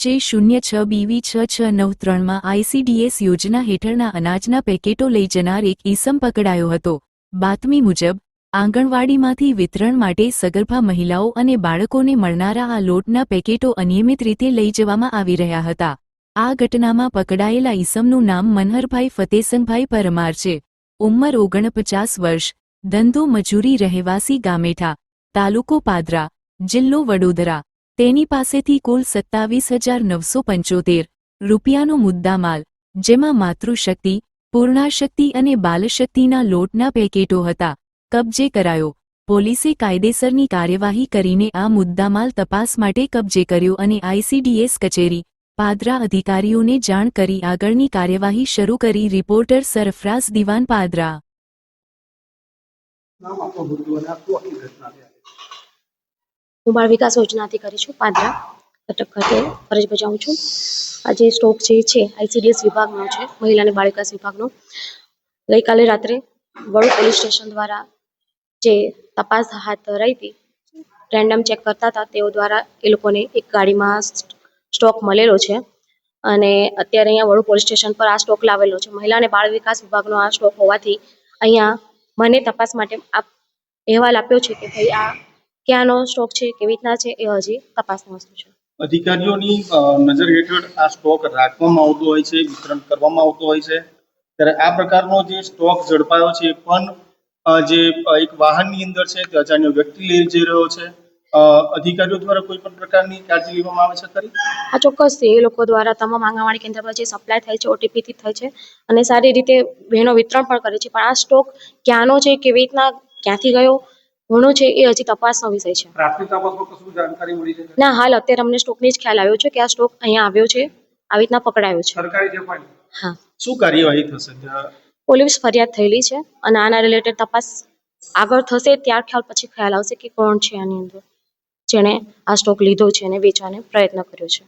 જે શૂન્ય છ બીવી છ છ નવ ત્રણમાં આઈસીડીએસ યોજના હેઠળના અનાજના પેકેટો લઈ જનાર એક ઈસમ પકડાયો હતો. બાતમી મુજબ, આંગણવાડીમાંથી વિતરણ માટે સગર્ભા મહિલાઓ અને બાળકોને મળનારા આ લોટના પેકેટો અનિયમિત રીતે લઈ જવામાં આવી રહ્યા હતા. આ ઘટનામાં પકડાયેલા ઈસમનું નામ મનહરભાઈ ફતેસનભાઈ પરમાર છે. ઉંમર ઓગણપચાસ વર્ષ, ધંધો મજૂરી રહેવાસી ગામેઠા, તાલુકો પાદરા, જિલ્લો વડોદરા. તેની પાસેથી કુલ સત્તાવીસ હજાર નવસો પંચોતેર રૂપિયાનો મુદ્દામાલ, જેમાં માતૃશક્તિ, પૂર્ણાશક્તિ અને બાલશક્તિના લોટના પેકેટો હતા, કબજે કરાયો. પોલીસે કાયદેસરની કાર્યવાહી કરીને આ મુદ્દામાલ તપાસ માટે કબજે કર્યો અને આઈસીડીએસ કચેરી, પાદરા અધિકારીઓને જાણ કરી આગળની કાર્યવાહી શરૂ કરી રિપોર્ટર સરફરાઝ દિવાન પાદરા. હું બાળ વિકાસ યોજનાથી કરી છું, પાદરા કટક ખાતે ફરજ બજાવું છું. આ જે સ્ટોક જે છે આઈસીડીએસ વિભાગનો છે, મહિલા અને બાળ વિકાસ વિભાગનો. ગઈકાલે રાત્રે વડોદ પોલીસ સ્ટેશન દ્વારા જે તપાસ હાથ ધરાઈ હતી રેન્ડમ ચેક કરતા હતા, તેઓ દ્વારા એ લોકોને એક ગાડીમાં સ્ટોક મળેલો છે. અને અત્યારે અહીંયા વડોદ પોલીસ સ્ટેશન પર આ સ્ટોક લાવેલો છે. મહિલા અને બાળ વિકાસ વિભાગનો આ સ્ટોક હોવાથી અહીંયા મને તપાસ માટે આપ, અહેવાલ આપ્યો છે કે ભાઈ આ ક્યાંનો સ્ટોક છે કેવી રીતના છે એ હજી તપાસની વસ્તુ છે. અધિકારીઓની નજર હેઠળ આ સ્ટોક રાખવામાં આવતો હોય છે વિતરણ કરવામાં આવતો હોય છે. ત્યારે આ પ્રકારનો જે સ્ટોક ઝડપાયો છે પણ જે એક વાહનની અંદર છે તે અજાણ્યો વ્યક્તિ લઈ જઈ રહ્યો છે. અધિકારીઓ દ્વારા કોઈ પણ પ્રકારની કાળજી લેવામાં આવે છે ખરી? આ ચોક્કસ એ લોકો દ્વારા તમામ આંગણવાડી કેન્દ્ર પર જે સપ્લાય થાય છે ઓટીપીથી થાય છે અને સારી રીતે બહેનો વિતરણ પણ કરે છે. પણ આ સ્ટોક ક્યાંનો છે કેવી રીતના ક્યાંથી ગયો ઘણો છે એ હજી તપાસનો વિષય છે. પ્રાથમિક તપાસમાં કશું જાણકારી મળી છે? ના હાલ અત્યારે અમને સ્ટોકની જ ખ્યાલ આવ્યો છે કે આ સ્ટોક અહીંયા આવ્યો છે આવી રીતના પકડાયો છે. સરકારી છે પણ હા. શું કાર્યવાહી થશે પોલીસ ફરિયાદ થયેલી છે અને આના રિલેટેડ તપાસ આગળ થશે ત્યાર ખ્યાલ પછી ખ્યાલ આવશે કે કોણ છે આની અંદર જેણે આ સ્ટોક લીધો છે અને વેચવાનો પ્રયત્ન કર્યો છે.